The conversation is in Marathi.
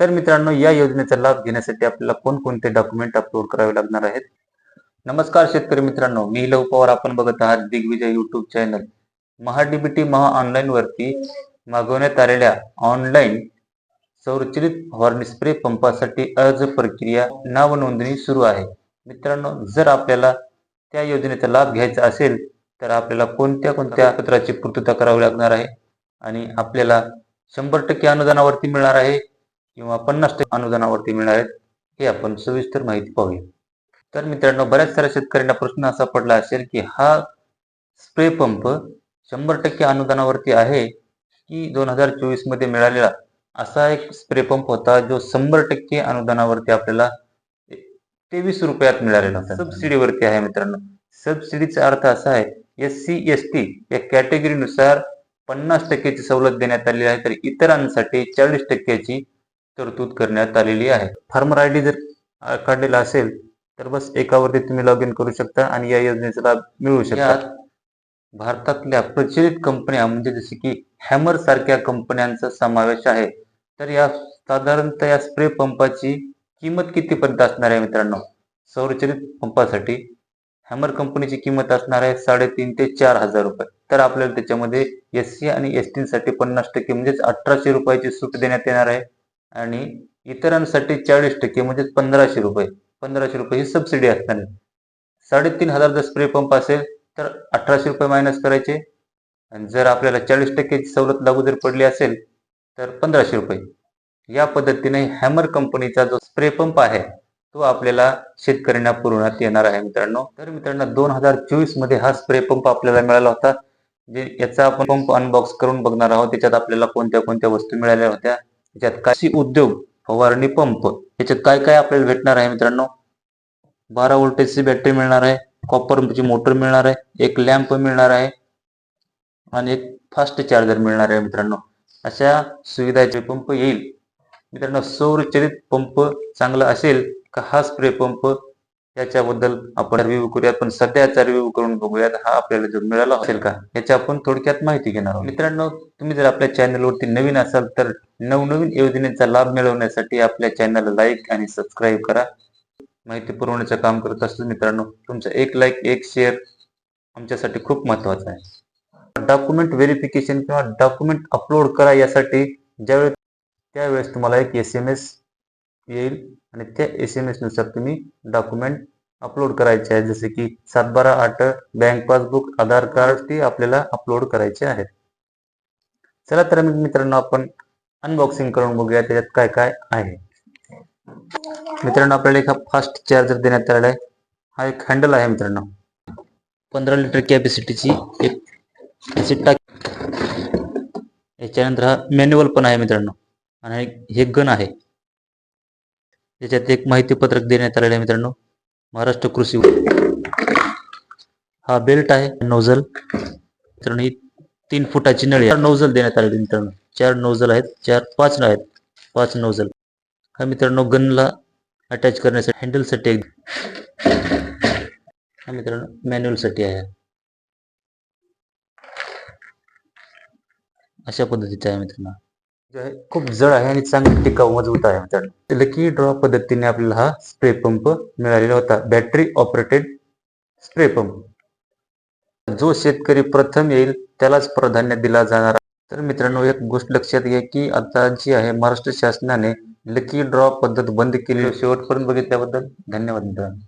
तर मित्रांनो या योजनेचा लाभ घेण्यासाठी आपल्याला कोणकोणते डॉक्युमेंट अपलोड करावे लागणार आहेत? नमस्कार शेतकरी मित्रांनो मी लव पवार. आपण बघत आहात Digvijay YouTube channel MahaDBT Maha online वरती मागवण्यात आलेल्या ऑनलाईन संरचित फवारणी स्प्रे पंपासाठी अर्ज प्रक्रिया नाव नोंदणी सुरू आहे. मित्रांनो जर आपल्याला त्या योजनेचा लाभ घ्यायचा असेल तर आपल्याला कोणत्या कोणत्या पत्राची पूर्तता करावी लागणार आहे? आणि आपल्याला शंभर टक्के अनुदानावरती मिळणार आहे. किंवा पन्नास टक्के अनुदानावरती मिळणार आहेत हे आपण सविस्तर माहिती पाहूया. तर मित्रांनो बऱ्याच साऱ्या शेतकऱ्यांना प्रश्न असा पडला असेल की हा स्प्रे पंप शंभर टक्के अनुदानावरती आहे की दोन हजार चोवीसमध्ये मिळालेला? असा एक स्प्रे पंप होता जो शंभर टक्के अनुदानावरती आपल्याला तेवीस रुपयात मिळालेला. होता सबसिडीवरती आहे मित्रांनो. सबसिडीचा अर्थ असा आहे एस सी एस टी या कॅटेगरीनुसार पन्नास टक्क्याची सवलत देण्यात आलेली आहे तर इतरांसाठी चाळीस टक्क्याची तरतूद करण्यात आलेली आहे. फार्मर आय डी जर काढलेला असेल तर बस एकावरती तुम्ही लॉग इन करू शकता आणि या योजनेचा लाभ मिळू शकता. भारतातल्या प्रचलित कंपन्या म्हणजे जसे की हॅमर सारख्या कंपन्यांचा समावेश आहे. तर या साधारणतः या स्प्रे पंपाची किंमत कितीपर्यंत असणार आहे मित्रांनो? सौरचलित पंपासाठी हॅमर कंपनीची किंमत असणार आहे साडेतीन ते चार हजार रुपये. तर आपल्याला त्याच्यामध्ये एस सी आणि एस टी साठी पन्नास टक्के म्हणजेच अठराशे रुपयाची सूट देण्यात येणार आहे. आणि इतरांसाठी चाळीस टक्के म्हणजेच पंधराशे रुपये. पंधराशे रुपये ही सबसिडी असणार साडेतीन हजार जर स्प्रे पंप असेल तर अठराशे रुपये मायनस करायचे. आणि जर आपल्याला चाळीस टक्क्याची सवलत लागू जर पडली असेल तर पंधराशे रुपये. या पद्धतीने हॅमर कंपनीचा जो स्प्रे पंप आहे तो आपल्याला शेतकऱ्यांना पुरवण्यात येणार आहे मित्रांनो. तर मित्रांनो दोन हजार चोवीसमध्ये हा स्प्रे पंप आपल्याला मिळाला होता. जे याचा आपण पंप अनबॉक्स करून बघणार आहोत. त्याच्यात आपल्याला कोणत्या कोणत्या वस्तू मिळाल्या होत्या. याच्यात काशी उद्योग फवारणी पंप याच्यात काय काय आपल्याला भेटणार आहे मित्रांनो? बारा वोल्टेजची बॅटरी मिळणार आहे कॉपरची मोटर मिळणार आहे एक लॅम्प मिळणार आहे आणि एक फास्ट चार्जर मिळणार आहे मित्रांनो. अशा सुविधाचे पंप येईल. मित्रांनो सौरचलित पंप चांगला असेल का हा स्प्रे पंप याच्याबद्दल आपण रिव्ह्यू करूयात पण सध्याचा रिव्ह्यू करून बघूयात. हा आपल्याला जो मिळाला असेल का याची आपण थोडक्यात माहिती घेणार आहोत. मित्रांनो तुम्ही जर आपल्या चॅनलवरती नवीन असाल तर नवनवीन योजनेचा लाभ मिळवण्यासाठी आपल्या चॅनलला लाईक आणि सबस्क्राईब करा. माहिती पुरवण्याचं काम करत असतो मित्रांनो तुमचा एक लाईक एक शेअर आमच्यासाठी खूप महत्त्वाचा आहे. डॉक्युमेंट व्हेरिफिकेशन किंवा डॉक्युमेंट अपलोड करा यासाठी ज्यावेळेस त्यावेळेस तुम्हाला एक एस एम एस येईल. आणि त्या एस एम एसनुसार तुम्ही डॉक्युमेंट अपलोड करायचे आहे. जसे की सातबारा आठ बँक पासबुक आधार कार्ड ती आपल्याला अपलोड करायचे आहेत. चला तर मग मित्रांनो आपण अनबॉक्सिंग करून बघूया त्याच्यात काय काय आहे. मित्रांनो आपल्याला एक फास्ट चार्जर देण्यात आलेला आहे. हा एक हँडल आहे मित्रांनो. पंधरा लिटर कॅपॅसिटीची एक टाक याच्यानंतर हा मॅन्युअल पण आहे मित्रांनो. आणि हे गन आहे. त्याच्यात एक माहिती पत्रक देण्यात आलेलं आहे मित्रांनो. महाराष्ट्र कृषी हा बेल्ट आहे नोझल मित्रांनो ही तीन फुटाची नळी नोझल देण्यात आलेली मित्रांनो. चार नोझल आहेत चार पाच आहेत. पाच नोझल हा मित्रांनो गनला अटॅच करण्यासाठी हँडलसाठी एक हा मित्रांनो मॅन्युअलसाठी आहे. अशा पद्धतीचा आहे मित्रांनो. जे आहे खूप जड आहे आणि चांगली टिकाऊ मजबूत आहे मित्रांनो लकी ड्रॉ पद्धतीने आपल्याला हा स्प्रे पंप मिळालेला होता. बॅटरी ऑपरेटेड स्प्रे पंप जो शेतकरी प्रथम येईल त्यालाच प्राधान्य दिला जाणार तर मित्रांनो एक गोष्ट लक्षात घ्या की आता जी आहे महाराष्ट्र शासनाने लकी ड्रॉ पद्धत बंद केली शेवटपर्यंत बघितल्याबद्दल धन्यवाद मित्रांनो.